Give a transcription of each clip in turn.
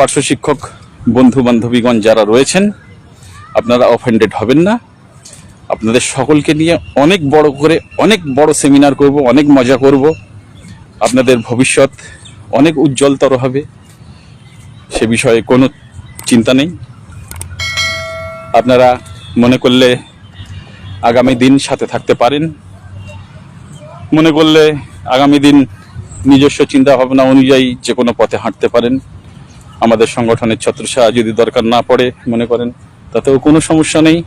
পার্শ্ব শিক্ষক বন্ধু বান্ধবীগণ যারা রয়েছেন, আপনারা অফেন্ডেড হবেন না। আপনাদের সকলকে নিয়ে অনেক বড় করে, অনেক বড় সেমিনার করব, অনেক মজা করব। আপনাদের ভবিষ্যৎ অনেক উজ্জ্বলতর হবে। সে বিষয়ে কোনো চিন্তা নেই। আপনারা মনে করলে আগামী দিন সাথে থাকতে পারেন। মনে করলে আগামী দিন নিজস্ব চিন্তা ভাবনা অনুযায়ী যে কোনো পথে হাঁটতে পারেন। আমাদের সংগঠনের ছত্রছায়া যদি দরকার না পড়ে, মনে করেন, তাতেও কোনো সমস্যা নেই।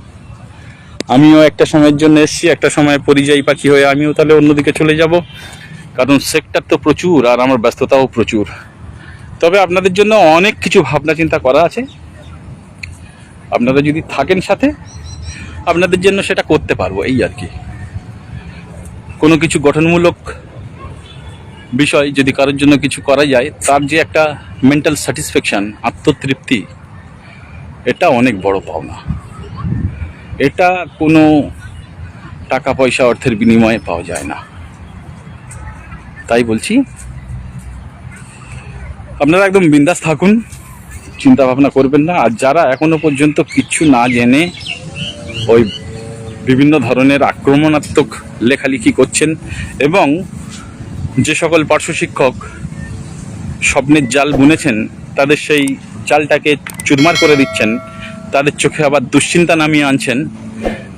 আমিও একটা সময়ের জন্য এসেছি, একটা সময় পরিযায়ী পাখি হয়ে আমিও তাহলে অন্যদিকে চলে যাব। কারণ সেক্টর তো প্রচুর আর আমার ব্যস্ততাও প্রচুর। তবে আপনাদের জন্য অনেক কিছু ভাবনা চিন্তা করা আছে। আপনারা যদি থাকেন সাথে, আপনাদের জন্য সেটা করতে পারব, এই আর কি। কোনো কিছু গঠনমূলক বিষয় যদি কারোর জন্য কিছু করা যায়, তার যে একটা মেন্টাল স্যাটিসফ্যাকশন আত্মতৃপ্তি, এটা অনেক বড় পাওনা। এটা কোনো টাকা পয়সা অর্থের বিনিময়ে পাওয়া যায় না। তাই বলছি, আপনারা একদম বিন্দাস থাকুন চিন্তা ভাবনা করবেন না। আর যারা এখনও পর্যন্ত কিচ্ছু না জেনে ওই বিভিন্ন ধরনের আক্রমণাত্মক লেখালেখি করছেন এবং যে সকল পার্শ্ব শিক্ষক স্বপ্নের জাল বুনেছেন, তাদের সেই জালটাকে চুরমার করে দিচ্ছেন, তাদের চোখে আবার দুশ্চিন্তা নামিয়ে আনছেন,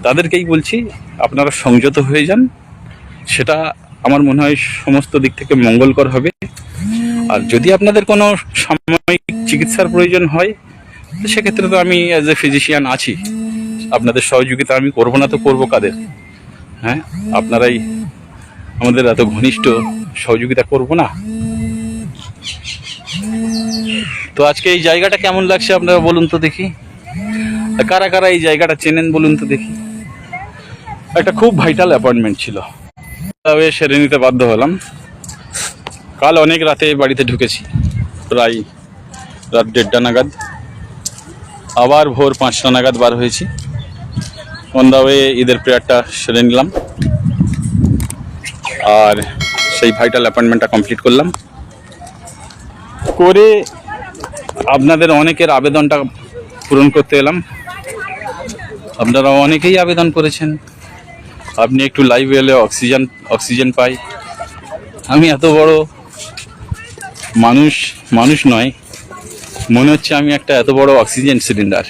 তাদেরকেই বলছি আপনারা সংযত হয়ে যান। সেটা আমার মনে হয় সমস্ত দিক থেকে মঙ্গলকর হবে। আর যদি আপনাদের কোনো সাময়িক চিকিৎসার প্রয়োজন হয় সেক্ষেত্রে তো আমি অ্যাজ এ ফিজিশিয়ান আছি। আপনাদের সহযোগিতা আমি করব না তো করব কাদের? হ্যাঁ আপনারাই আমাদের এত ঘনিষ্ঠ সহযোগিতা করব না? তো আজকে এই জায়গাটা কেমন লাগছে আপনারা বলুন তো দেখি। কারা কারা এই জায়গাটা চেনেন বলুন তো দেখি। একটা খুব ভাইটাল অ্যাপয়েন্টমেন্ট ছিল। তবে সেরে নিতে বাধ্য হলাম। কাল অনেক রাতে বাড়িতে ঢুকেছি। প্রায় রাত দেড়টা নাগাদ। আবার ভোর পাঁচটা নাগাদ বার হয়েছি। অন ওয়ে ঈদের প্রেয়ারটা সেরে নিলাম। আর সেই ভাইটাল অ্যাপয়েন্টমেন্টটা কমপ্লিট করলাম। করে আপনাদের অনেকের আবেদনটা পূরণ করতে এলাম। আপনারা অনেকেই আবেদন করেছেন। আপনি একটু লাইভ এলে অক্সিজেন অক্সিজেন পাই। আমি এত বড় মানুষ মানুষ নয়। মনে হচ্ছে আমি একটা এত বড় অক্সিজেন সিলিন্ডার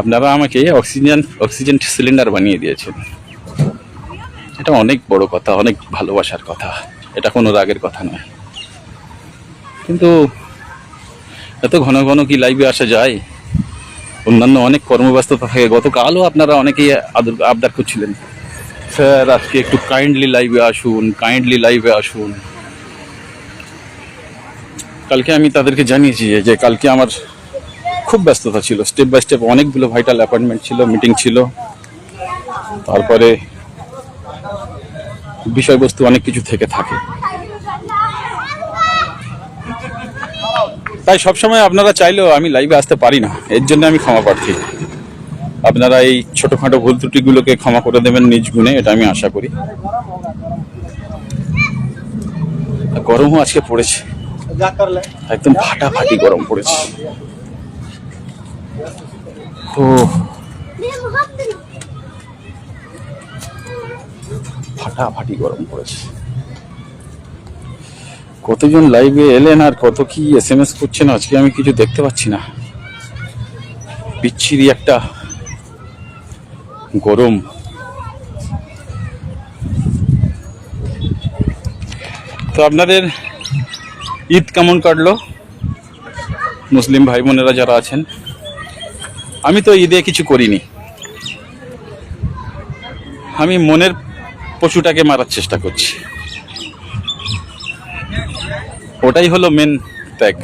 আপনারা আমাকে অক্সিজেন অক্সিজেন সিলিন্ডার বানিয়ে দিয়েছেন। এটা অনেক বড় কথা, অনেক ভালোবাসার কথা। এটা কোনো রাগের কথা নয়। কিন্তু এত ঘন ঘন কি লাইভে আসা যায়? অন্যান্য অনেক কর্মব্যস্ততা থাকে। গতকালও আপনারা অনেকেই আদর, আবদার করছিলেন। স্যার, আজকে একটু কাইন্ডলি লাইভে আসুন কাইন্ডলি লাইভে আসুন। কালকে আমি তাদেরকে জানিয়েছি যে- যে কালকে আমার খুব ব্যস্ততা ছিল। স্টেপ বাই স্টেপ অনেকগুলো ভাইটাল অ্যাপয়েন্টমেন্ট ছিল মিটিং ছিল। তারপরে বিষয়বস্তু অনেক কিছু থেকে থাকে। তাই সবসময় আপনারা চাইলেও আমি লাইভে আসতে পারি না। এর জন্য আমি ক্ষমা প্রার্থী। আপনারা এই ছোটোখাটো ভুল ত্রুটিগুলোকে ক্ষমা করে দেবেন নিজ গুণে, এটা আমি আশা করি। গরমও আজকে পড়েছে। একদম ফাটাফাটি গরম পড়েছে। তো ফাটাফাটি গরম পড়েছে কতজন লাইভে এলেন আর কত কি এস এম এস করছেন আজকে আমি কিছু দেখতে পাচ্ছি না। বিচ্ছিরি একটা গরম। তো আপনাদের ঈদ কেমন কাটলো? মুসলিম ভাই বোনেরা যারা আছেন, আমি তো ঈদে কিছু করিনি। আমি মনের পশুটাকে মারার চেষ্টা করছি। ওটাই হলো মেন ত্যাগ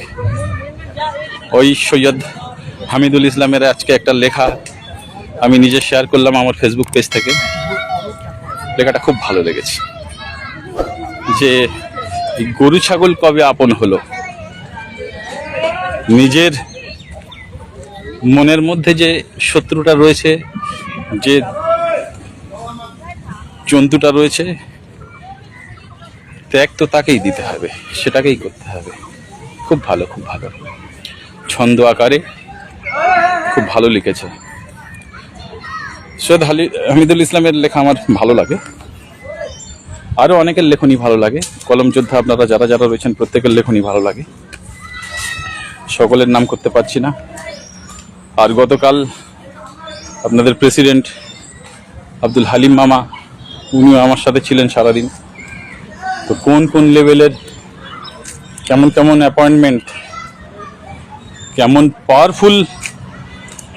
ওই সৈয়দ হামিদুল ইসলামের আজকে একটা লেখা। আমি নিজে শেয়ার করলাম আমার ফেসবুক পেজ থেকে। লেখাটা খুব ভালো লেগেছে। যে গরু ছাগল কবে আপন হলো? নিজের মনের মধ্যে যে শত্রুটা রয়েছে, যে জন্তুটা রয়েছে, ত্যাগ তো তাকেই দিতে হবে, সেটাকেই করতে হবে। খুব ভালো খুব ভালো। ছন্দ আকারে খুব ভালো লিখেছে। সৈয়দ হালি, হামিদুল ইসলামের লেখা আমার ভালো লাগে। আরও অনেকের লেখনই ভালো লাগে। কলম যোদ্ধা আপনারা যারা যারা রয়েছেন, প্রত্যেকের লেখনই ভালো লাগে। সকলের নাম করতে পারছি না। আর গতকাল আপনাদের প্রেসিডেন্ট আব্দুল হালিম মামা উনিও আমার সাথে ছিলেন সারাদিন। তো কোন কোন লেভেলের কেমন কেমন অ্যাপয়েন্টমেন্ট কেমন পাওয়ারফুল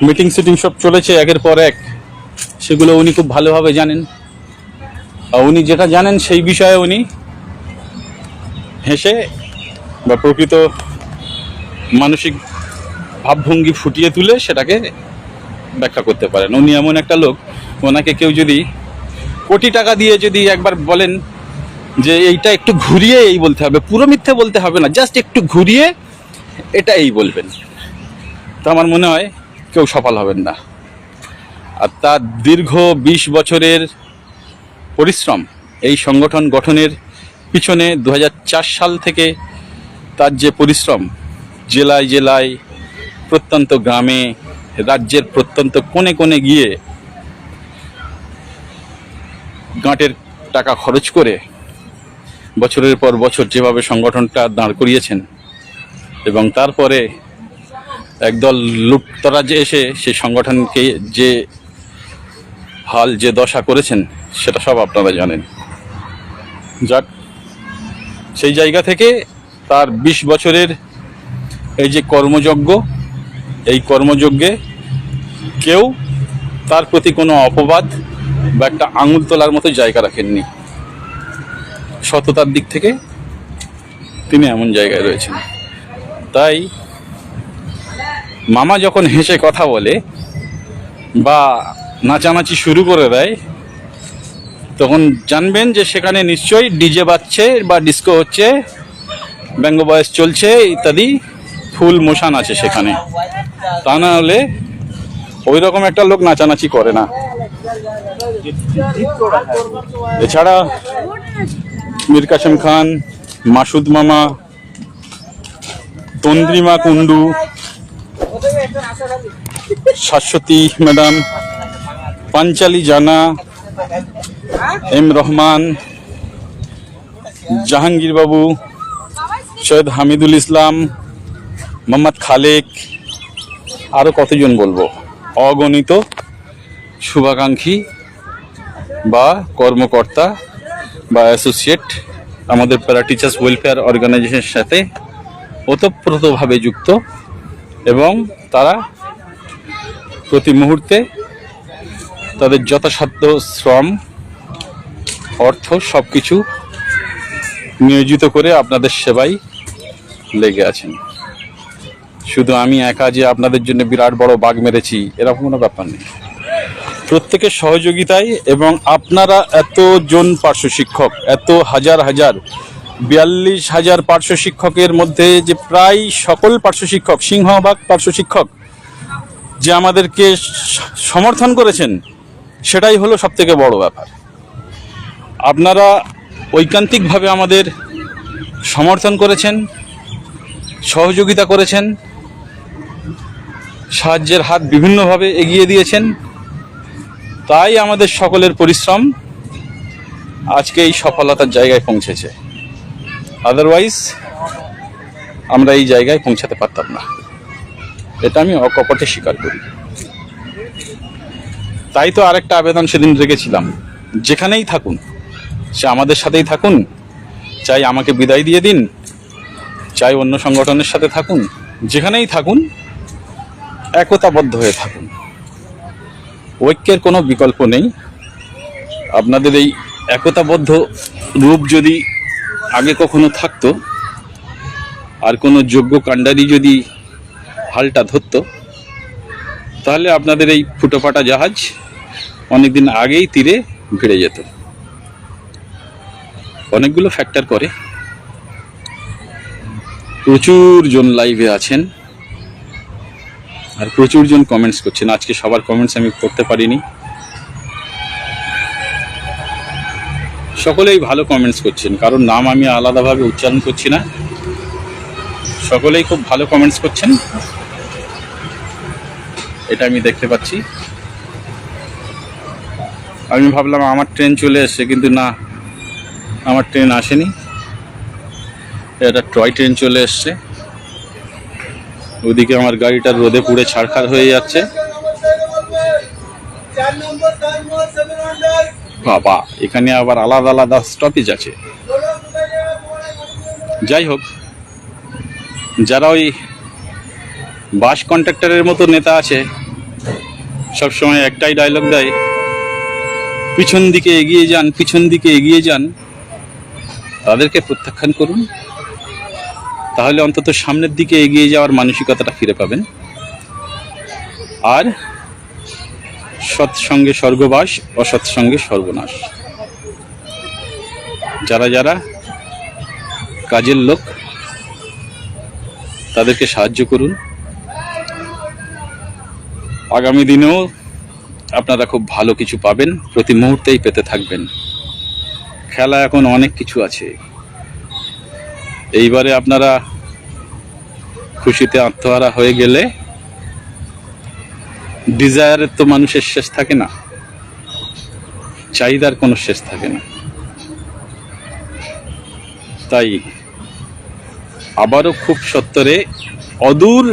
মিটিং সিটিং সব চলেছে একের পর এক, সেগুলো উনি খুব ভালোভাবে জানেন। আর উনি যেটা জানেন সেই বিষয়ে উনি হেসে বা প্রকৃত মানসিক ভাবভঙ্গি ফুটিয়ে তুলে সেটাকে ব্যাখ্যা করতে পারেন। উনি এমন একটা লোক, ওনাকে কেউ যদি কোটি টাকা দিয়ে যদি একবার বলেন যে এইটা একটু ঘুরিয়ে এই বলতে হবে, পুরো মিথ্যে বলতে হবে না জাস্ট একটু ঘুরিয়ে এটা এই বলবেন। তো আমার মনে হয় কেউ সফল হবেন না। আর তার দীর্ঘ বিশ বছরের পরিশ্রম এই সংগঠন গঠনের পিছনে দু হাজার চার সাল থেকে তার যে পরিশ্রম, জেলায় জেলায় প্রত্যন্ত গ্রামে, রাজ্যের প্রত্যন্ত কোণে কোণে গিয়ে গাঁটের টাকা খরচ করে বছরের পর বছর যেভাবে সংগঠনটা দাঁড় করিয়েছেন এবং তারপরে একদল লুটতরা যে এসে সেই সংগঠনকে যে হাল, যে দশা করেছেন, সেটা সব আপনারা জানেন। যাক, সেই জায়গা থেকে তার বিশ বছরের এই যে কর্মযজ্ঞ, এই কর্মযজ্ঞে কেউ তার প্রতি কোনো অপবাদ বা একটা আঙুল তোলার মতো জায়গা রাখেননি। সততার দিক থেকে তিনি এমন জায়গায় রয়েছেন। তাই মামা যখন হেসে কথা বলে বা নাচানাচি শুরু করে দেয়, তখন জানবেন যে সেখানে নিশ্চয়ই ডিজে বাজছে বা ডিস্কো হচ্ছে, ব্যঙ্গ বয়স চলছে, ইত্যাদি ফুল মোশান আছে সেখানে। তা না হলে ওই রকম একটা লোক নাচানাচি করে না। এছাড়া মীর কাসেম খান, মাসুদ মামা তন্দ্রিমা কুন্ডু শাশ্বতী ম্যাডাম, পাঞ্চালি জানা, এম রহমান, জাহাঙ্গীর বাবু, সৈয়দ হামিদুল ইসলাম, মোহাম্মদ খালেক আরও কতজন বলব? অগণিত শুভাকাঙ্ক্ষী। বা কর্মকর্তা বা অ্যাসোসিয়েট আমাদের প্যারা টিচার্স ওয়েলফেয়ার অর্গানাইজেশনের সাথে ওতপ্রোতভাবে যুক্ত এবং তারা প্রতি মুহূর্তে তাদের যথাসাধ্য শ্রম, অর্থ সব কিছু নিয়োজিত করে আপনাদের সেবায় লেগে আছেন। শুধু আমি একা যে আপনাদের জন্য বিরাট বড় বাঘ মেরেছি, এরকম কোনো ব্যাপার নেই। প্রত্যেকের সহযোগিতায় এবং আপনারা এতজন পার্শ্ব শিক্ষক, এত হাজার হাজার, বিয়াল্লিশ হাজার পার্শ্ব শিক্ষকের মধ্যে যে প্রায় সকল পার্শ্ব শিক্ষক, সিংহভাগ পার্শ্ব শিক্ষক যে আমাদেরকে সমর্থন করেছেন, সেটাই হলো সব থেকে বড় ব্যাপার। আপনারা ঐকান্তিকভাবে আমাদের সমর্থন করেছেন, সহযোগিতা করেছেন, সাহায্যের হাত বিভিন্নভাবে এগিয়ে দিয়েছেন। তাই আমাদের সকলের পরিশ্রম আজকে এই সফলতার জায়গায় পৌঁছেছে। আদারওয়াইজ আমরা এই জায়গায় পৌঁছাতে পারতাম না। এটা আমি অকপটে স্বীকার করি। তাই তো আরেকটা আবেদন সেদিন রেখেছিলাম। যেখানেই থাকুন, সে আমাদের সাথেই থাকুন। চাই আমাকে বিদায় দিয়ে দিন। চাই অন্য সংগঠনের সাথে থাকুন। যেখানেই থাকুন, একতাবদ্ধ হয়ে থাকুন। ঐক্যের কোনো বিকল্প নেই। আপনাদের এই একতাবদ্ধ রূপ যদি আগে কখনো থাকতো, আর কোনো যোগ্য কাণ্ডারি যদি হালটা ধরতো, তাহলে আপনাদের এই ফুটোফাটা জাহাজ অনেকদিন আগেই তীরে ভিড়ে যেত। অনেকগুলো ফ্যাক্টর করে। প্রচুর জন লাইভে আছেন। আর প্রচুর জন কমেন্টস করছেন। আজকে সবার কমেন্টস আমি করতে পারিনি। সকলেই ভালো কমেন্টস করছেন, কারণ নাম আমি আলাদাভাবে উচ্চারণ করছি না। সকলেই খুব ভালো কমেন্টস করছেন। এটা আমি দেখতে পাচ্ছি। আমি ভাবলাম আমার ট্রেন চলে এসছে, কিন্তু না, আমার ট্রেন আসেনি। এটা টয় ট্রেন চলে এসছে। ওদিকে আমার গাড়িটা রোদে পুড়ে ছাড়খাড় হয়ে যাচ্ছে। বাবা, এখানে আবার আলাদা আলাদা স্টপেজ আছে। যাই হোক, যারা ওই বাস কন্ট্রাক্টরের মতো নেতা আছে, সবসময় একটাই ডায়লগ দেয়, পিছন দিকে এগিয়ে যান, পিছন দিকে এগিয়ে যান, তাদেরকে প্রত্যাখ্যান করুন। তাহলে অন্তত সামনের দিকে এগিয়ে যাওয়ার মানসিকতাটা ফিরে পাবেন। আর সৎসঙ্গে স্বর্গবাস, অসৎসঙ্গে সর্বনাশ যারা যারা কাজের লোক, তাদেরকে সাহায্য করুন। আগামী দিনেও আপনারা খুব ভালো কিছু পাবেন, প্রতি মুহূর্তেই পেতে থাকবেন। খেলা এখন অনেক কিছু আছে। এইবারে আপনারা খুশিতে আত্মহারা হয়ে গেলে ডিজায়ারের তো মানুষের শেষ থাকে না। চাহিদার কোনো শেষ থাকে না। তাই আবারও খুব সত্তরে অদূর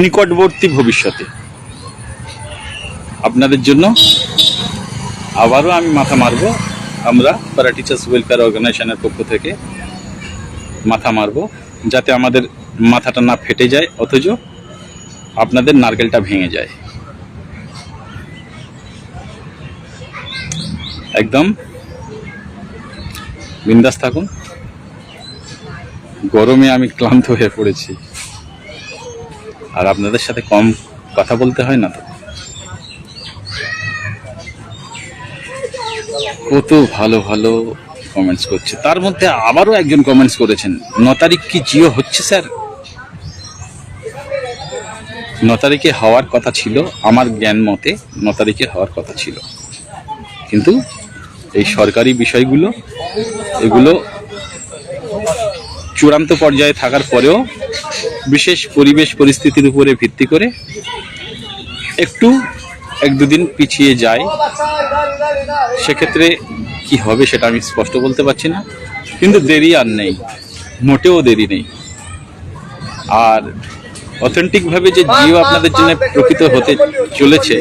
নিকটবর্তী ভবিষ্যতে আপনাদের জন্য আবারও আমি মাথা মারবো। আমরা প্যারা টিচার্স ওয়েলফেয়ার অর্গানাইজেশনের পক্ষ থেকে মাথা মারবো, যাতে আমাদের মাথাটা না ফেটে যায়, অথচ আপনাদের নারকেলটা ভেঙে যায়। একদম বিন্দাস থাকুন। গরমে আমি ক্লান্ত হয়ে পড়েছি। আর আপনাদের সাথে কম কথা বলতে হয় না তো? কত ভালো ভালো কমেন্টস করছে। তার মধ্যে আবারও একজন কমেন্টস করেছেন, ন তারিখ কি জিও হচ্ছে, স্যার? ন তারিখে হওয়ার কথা ছিল, আমার জ্ঞান মতে ন তারিখে হওয়ার কথা ছিল। কিন্তু এই সরকারি বিষয়গুলো, এগুলো চূড়ান্ত পর্যায়ে থাকার পরেও বিশেষ পরিবেশ পরিস্থিতির উপরে ভিত্তি করে একটু, এক দুদিন পিছিয়ে যায়। সেক্ষেত্রে কি হবে সেটা আমি স্পষ্ট বলতে পারছি না। কিন্তু দেরি আর নেই। মোটেও দেরি নেই। আর অথেন্টিকভাবে যে জিও আপনাদের জন্য প্রকৃত হতে চলেছে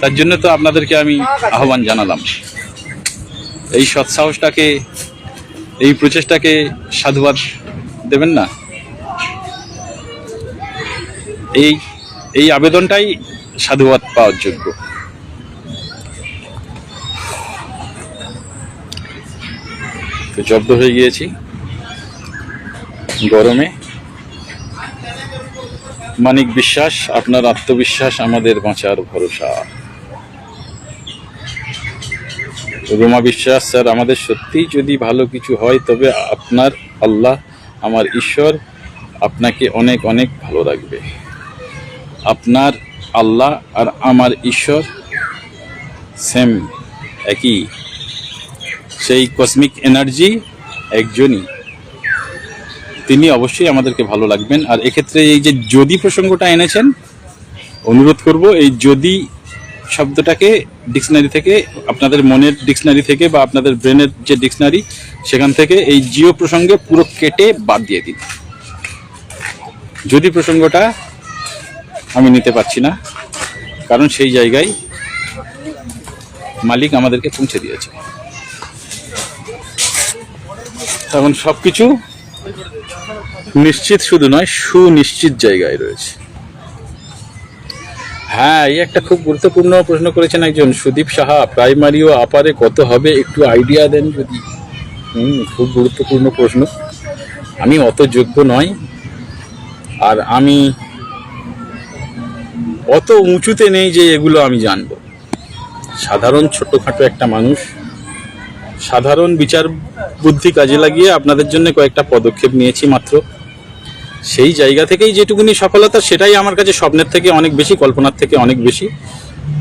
তার জন্য তো আপনাদেরকে আমি আহ্বান জানালাম। এই সৎসাহসটাকে এই প্রচেষ্টাকে সাধুবাদ দেবেন না? এই এই আবেদনটাই সাধুবাদ পাওয়ার যোগ্য। তো জব্দ হয়ে গিয়েছি। গরমে। মানিক বিশ্বাস, আপনার আত্মবিশ্বাস, আমাদের বাঁচার ভরসা। রোমা বিশ্বাস, স্যার, আমাদের সত্যিই যদি ভালো কিছু হয়, তবে আপনার আল্লাহ, আমার ঈশ্বর, আপনাকে অনেক অনেক ভালো রাখবে। আপনার আল্লাহ আর আমার ঈশ্বর সেম একই। সেই কসমিক এনার্জি একজনই তিনি অবশ্যই আমাদেরকে ভালো লাগবেন। আর এক্ষেত্রে এই যে যদি প্রসঙ্গটা এনেছেন, অনুরোধ করব এই যদি শব্দটাকে ডিকশনারি থেকে, আপনাদের মনের ডিকশনারি থেকে বা আপনাদের ব্রেনের যে ডিকশনারি, সেখান থেকে এই জিও প্রসঙ্গে পুরো কেটে বাদ দিয়ে দিন। যদি প্রসঙ্গটা আমি নিতে পারছি না, কারণ সেই জায়গায় মালিক আমাদেরকে পৌঁছে দিয়েছে। এখন সব কিছু নিশ্চিত শুধু নয়, সুনিশ্চিত জায়গায় রয়েছে। হ্যাঁ এই একটা খুব গুরুত্বপূর্ণ প্রশ্ন করেছেন একজন সুদীপ সাহা। প্রাইমারি ও আপারে কত হবে? একটু আইডিয়া দেন যদি। হুম, খুব গুরুত্বপূর্ণ প্রশ্ন। আমি অত যোগ্য নয়। আর আমি অত উঁচুতে নেই যে এগুলো আমি জানব। সাধারণ ছোটোখাটো একটা মানুষ, সাধারণ বিচার বুদ্ধি কাজে লাগিয়ে আপনাদের জন্য কয়েকটা পদক্ষেপ নিয়েছি মাত্র। সেই জায়গা থেকেই যেটুকুনি সফলতা, সেটাই আমার কাছে স্বপ্নের থেকে অনেক বেশি, কল্পনার থেকে অনেক বেশি।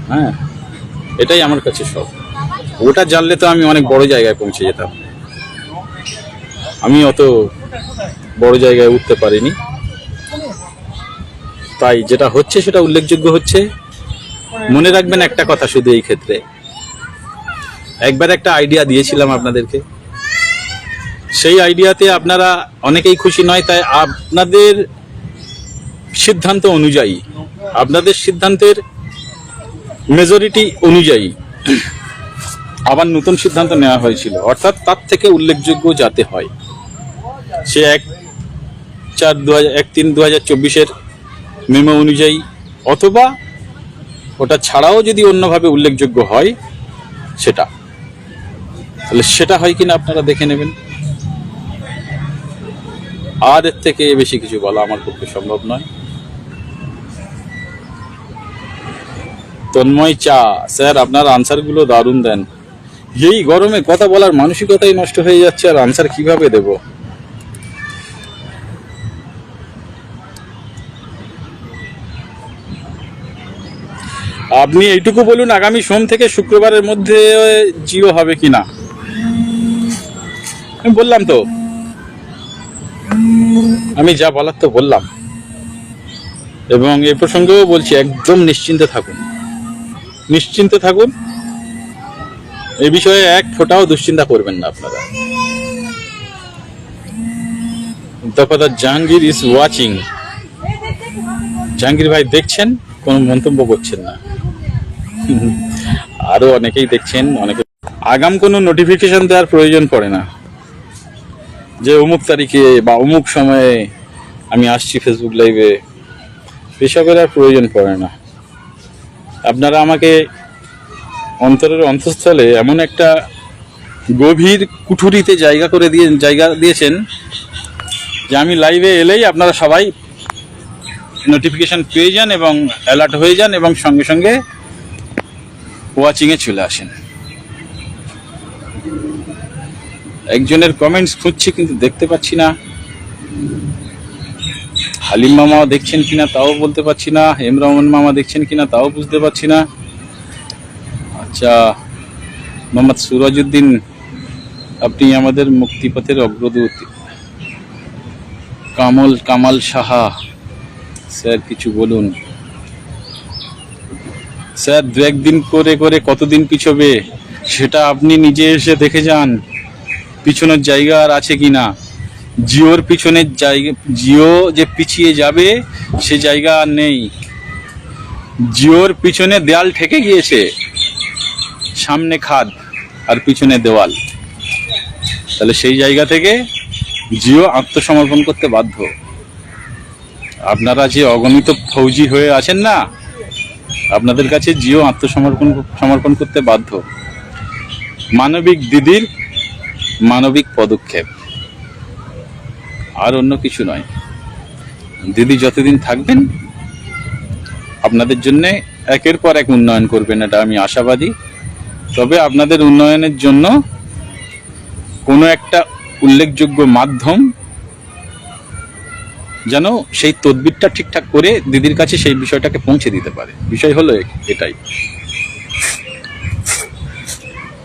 হ্যাঁ এটাই আমার কাছে সব ওটা জানলে তো আমি অনেক বড় জায়গায় পৌঁছে যেতাম। আমি অত বড় জায়গায় উঠতে পারিনি। তাই যেটা হচ্ছে, সেটা উল্লেখযোগ্য হচ্ছে। মনে রাখবেন একটা কথা শুধু এই ক্ষেত্রে। একবার একটা আইডিয়া দিয়েছিলাম আপনাদেরকে। সেই আইডিয়াতে আপনারা অনেকেই খুশি নয়, তাই আপনাদের সিদ্ধান্ত অনুযায়ী, আপনাদের সিদ্ধান্তের মেজরিটি অনুযায়ী আবার নতুন সিদ্ধান্ত নেওয়া হয়েছিল। অর্থাৎ তার থেকে উল্লেখযোগ্য যাতে হয়, সে এক চার দু এক তিন দু হাজার চব্বিশের মেমো অনুযায়ী, অথবা ওটা ছাড়াও যদি অন্যভাবে উল্লেখযোগ্য হয়, সেটা। তাহলে সেটা হয় কিনা আপনারা দেখে নেবেন। আর এর থেকে বেশি কিছু বলা আমার পক্ষে সম্ভব নয়। তন্ময় চা, স্যার, আপনার আনসারগুলো দারুণ দেন। এই গরমে কথা বলার মানসিকতাই নষ্ট হয়ে যাচ্ছে, আর আনসার কীভাবে দেব? আপনি এইটুকু বলুন, আগামী সোম থেকে শুক্রবারের মধ্যে জিও হবে কিনা? আমি বললাম তো। আমি যা বলার তো বললাম। এবং এ প্রসঙ্গেও বলছি, একদম নিশ্চিন্তে থাকুন। নিশ্চিন্তে থাকুন। এ বিষয়ে এক ফোঁটাও দুশ্চিন্তা করবেন না আপনারা। দফাদার জাহাঙ্গীর ইজ ওয়াচিং জাহাঙ্গীর ভাই দেখছেন, কোনো মন্তব্য করছেন না। আরও অনেকেই দেখছেন, অনেকে আগাম কোনো নোটিফিকেশন দেওয়ার প্রয়োজন পড়ে না। যে অমুক তারিখে বা অমুক সময়ে আমি আসছি ফেসবুক লাইভে এসবের আর প্রয়োজন পড়ে না। আপনারা আমাকে অন্তরের অন্তঃস্থলে এমন একটা গভীর কুঠুরিতে জায়গা করে দিয়ে, জায়গা দিয়েছেন যে আমি লাইভে এলেই আপনারা সবাই নোটিফিকেশান পেয়ে যান এবং অ্যালার্ট হয়ে যান এবং সঙ্গে সঙ্গে ওয়াচিংয়ে চলে আসেন। একজনের কমেন্টস খুঁজছি কিন্তু দেখতে পাচ্ছি না। হালিম মামা দেখছেন কিনা তাও বলতে পারছি না। হেম রহমান মামা দেখছেন কিনা তাও বুঝতে পারছি না। আচ্ছা মোহাম্মদ সুরাজউদ্দিন, আপনি আমাদের মুক্তিপথের অগ্রদূত। কামল, কামাল সাহা, স্যার কিছু বলুন। স্যার দু একদিন করে করে কতদিন পিছবে? সেটা আপনি নিজে এসে দেখে যান। পিছনের জায়গা আর আছে কি না। জিওর পিছনের জায়গা, জিও যে পিছিয়ে যাবে, সে জায়গা আর নেই। জিওর পিছনে দেয়াল ঠেকে গিয়েছে। সামনে খাদ আর পিছনে দেওয়াল। তাহলে সেই জায়গা থেকে জিও আত্মসমর্পণ করতে বাধ্য। আপনারা যে অগণিত ফৌজি হয়ে আছেন না, আপনাদের কাছে জিও আত্মসমর্পণ, সমর্পণ করতে বাধ্য। মানবিক দিদির মানবিক পদক্ষেপ। আর অন্য কিছু নয়। দিদি যতদিন থাকবেন, আপনাদের জন্য একের পর এক উন্নয়ন করবেন, এটা আমি আশাবাদী। তবে আপনাদের উন্নয়নের জন্য কোনো একটা উল্লেখযোগ্য মাধ্যম যেন সেই তদবিরটা ঠিকঠাক করে দিদির কাছে সেই বিষয়টাকে পৌঁছে দিতে পারে। বিষয় হলো এটাই।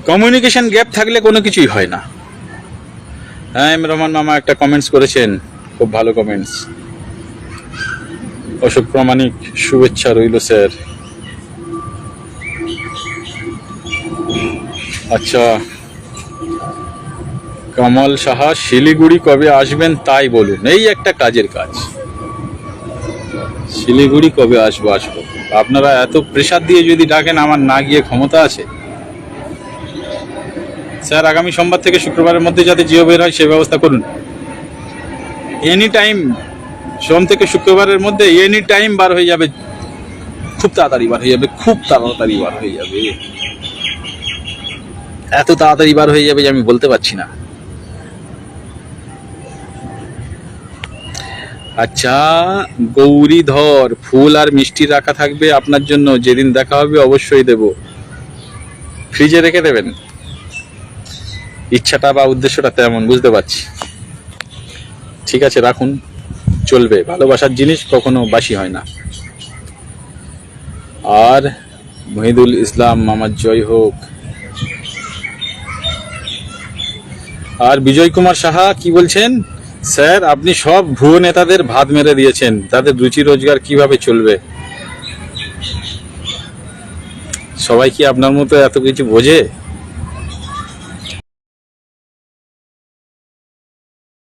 কমিউনিকেশন গ্যাপ থাকলে কোনো কিছুই হয় না। হ্যাঁ রহমান মামা একটা কমেন্টস করেছেন। খুব ভালো কমেন্টস অশোক প্রামাণিক, শুভেচ্ছা রইল, স্যার। আচ্ছা। কমল সাহা, শিলিগুড়ি কবে আসবেন তাই বলুন। এই একটা কাজের কাজ। শিলিগুড়ি কবে আসব আসব। আপনারা এত প্রেশার দিয়ে যদি ডাকেন, আমার না গিয়ে ক্ষমতা আছে। স্যার, আগামী সোমবার থেকে শুক্রবারের মধ্যে যাতে জিও বের হয়, সে ব্যবস্থা করুন। এনি টাইম সোম থেকে শুক্রবারের মধ্যে এনি টাইম বার হয়ে যাবে, খুব তাড়াতাড়ি বার হয়ে যাবে, খুব তাড়াতাড়ি বার হয়ে যাবে। এত তাড়াতাড়ি বার হয়ে যাবে যে আমি বলতে পারছি না। আচ্ছা গৌরীধর, ফুল আর মিষ্টি রাখা থাকবে আপনার জন্য, যেদিন দেখা হবে অবশ্যই দেব। ফ্রিজে রেখে দেবেন? ইচ্ছাটা বা উদ্দেশ্যটা তেমন, বুঝতে পারছি। ঠিক আছে, রাখুন। চলবে। ভালোবাসার জিনিস কখনো বাসি হয় না। আর মহিদুল ইসলাম আমার জয় হোক। আর বিজয় কুমার সাহা, কি বলছেন? স্যার, আপনি সব ভুয়ো নেতাদের ভাত মেরে দিয়েছেন। তাদের রুচি রোজগার কীভাবে চলবে? সবাই কি আপনার মতো এত কিছু বোঝে?